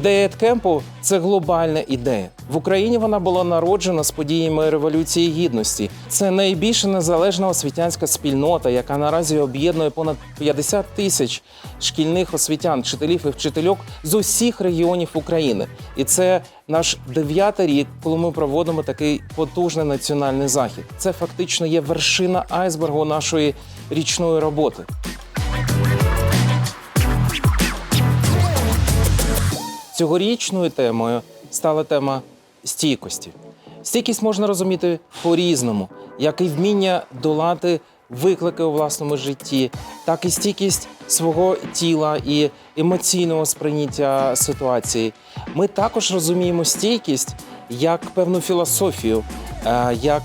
Ідея Едкемпу – це глобальна ідея. В Україні вона була народжена з подіями Революції Гідності. Це найбільша незалежна освітянська спільнота, яка наразі об'єднує понад 50 тисяч шкільних освітян, вчителів і вчительок з усіх регіонів України. І це наш дев'ятий рік, коли ми проводимо такий потужний національний захід. Це фактично є вершина айсбергу нашої річної роботи. Цьогорічною темою стала тема стійкості. Стійкість можна розуміти по-різному, як і вміння долати виклики у власному житті, так і стійкість свого тіла і емоційного сприйняття ситуації. Ми також розуміємо стійкість як певну філософію, е, як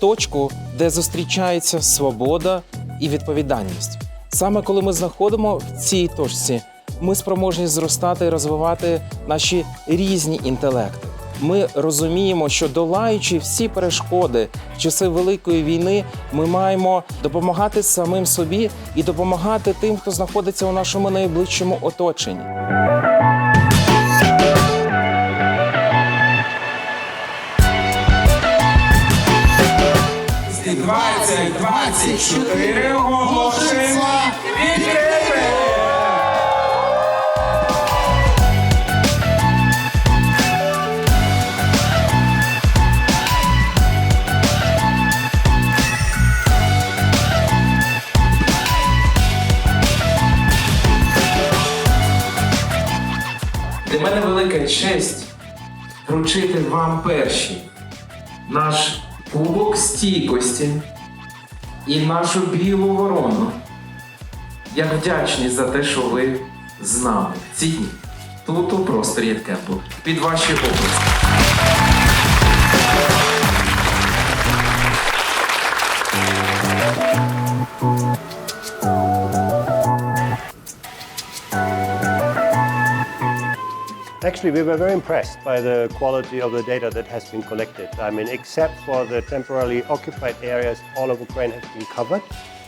точку, де зустрічається свобода і відповідальність. Саме коли ми знаходимо в цій точці, ми спроможні зростати і розвивати наші різні інтелекти. Ми розуміємо, що долаючи всі перешкоди в часи великої війни, ми маємо допомагати самим собі і допомагати тим, хто знаходиться у нашому найближчому оточенні. З 2024 оголошуємо Для мене велика честь вручити вам перші наш кубок стійкості і нашу білу ворону. Я вдячний за те, що ви з нами ці дні тут у просторі Кемпу під ваші області. Actually, we were very impressed by the quality of the data that has been collected. I mean, except for the temporarily occupied areas, all of Ukraine has been covered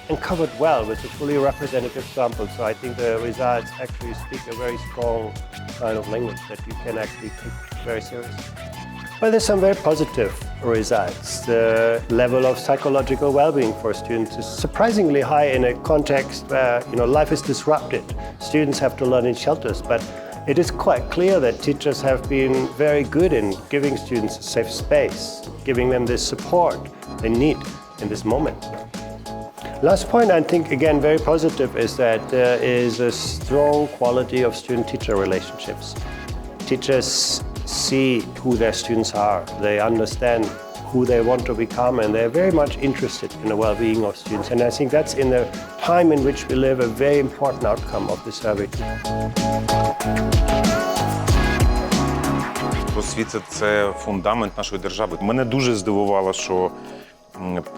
and covered well with a fully representative sample. So I think the results actually speak a very strong kind of language that you can actually take very seriously. Well, there's some very positive results. The level of psychological well-being for students is surprisingly high in a context where you know life is disrupted. Students have to learn in shelters, but it is quite clear that teachers have been very good in giving students a safe space, giving them the support they need in this moment. Last point, I think, again, very positive is that there is a strong quality of student-teacher relationships. Teachers see who their students are, they understand who they want to become, and they're very much interested in the well-being of students. And I think that's in the time in which we live a very important outcome of the survey. Освіта це фундамент нашої держави. Мене дуже здивувало, що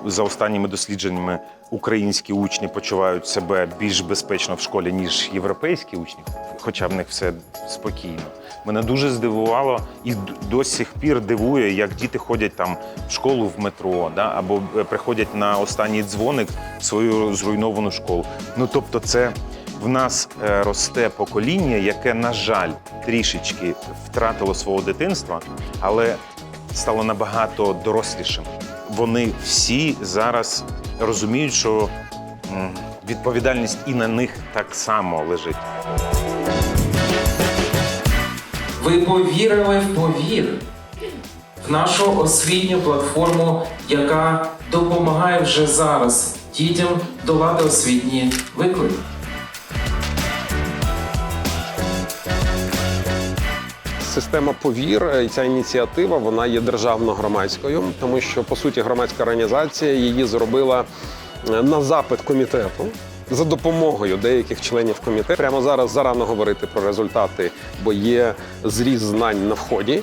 за останніми дослідженнями українські учні почувають себе більш безпечно в школі, ніж європейські учні, хоча в них все спокійно. Мене дуже здивувало і до сих пір дивує, як діти ходять там в школу в метро, да, або е, приходять на останній дзвоник в свою зруйновану школу. Ну тобто, це в нас е, росте покоління, яке, на жаль, трішечки втратило свого дитинства, але стало набагато дорослішим. Вони всі зараз розуміють, що відповідальність і на них так само лежить. Ви повірили в повір в нашу освітню платформу, яка допомагає вже зараз дітям долати освітні виклики. Система повір е, ця ініціатива вона є державно-громадською, тому що по суті громадська організація її зробила е, на запит комітету. За допомогою деяких членів комітету прямо зараз зарано говорити про результати, бо є зріз знань на вході,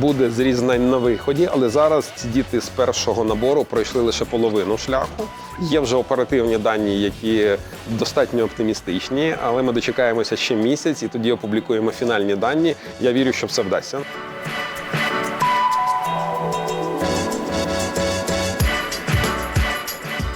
буде зріз знань на виході. Але зараз ці діти з першого набору пройшли лише половину шляху. Є вже оперативні дані, які достатньо оптимістичні, але ми дочекаємося ще місяць і тоді опублікуємо фінальні дані. Я вірю, що все вдасться.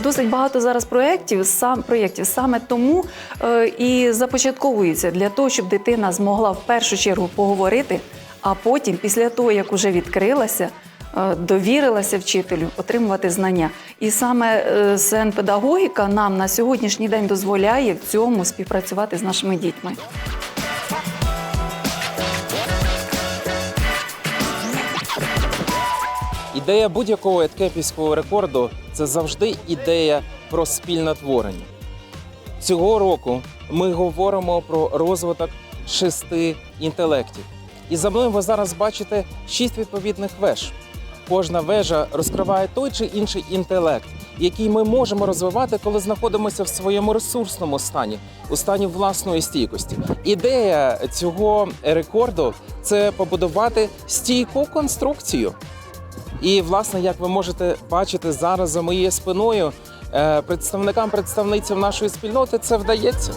досить багато зараз проєктів, сам проєктів саме тому е, і започатковується для того, щоб дитина змогла в першу чергу поговорити, а потім, після того як уже відкрилася. Е, Довірилася вчителю отримувати знання, і саме е, СН-педагогіка нам на сьогоднішній день дозволяє в цьому співпрацювати з нашими дітьми. Ідея будь-якого еткепівського рекорду це завжди ідея про спільне творення. Цього року ми говоримо про розвиток шести інтелектів. І за мною ви зараз бачите шість відповідних веж. Кожна вежа розкриває той чи інший інтелект, який ми можемо розвивати, коли знаходимося в своєму ресурсному стані, у стані власної стійкості. Ідея цього рекорду це побудувати стійку конструкцію. І, власне, як ви можете бачити зараз за моєю спиною, е, представникам представницям нашої спільноти це вдається.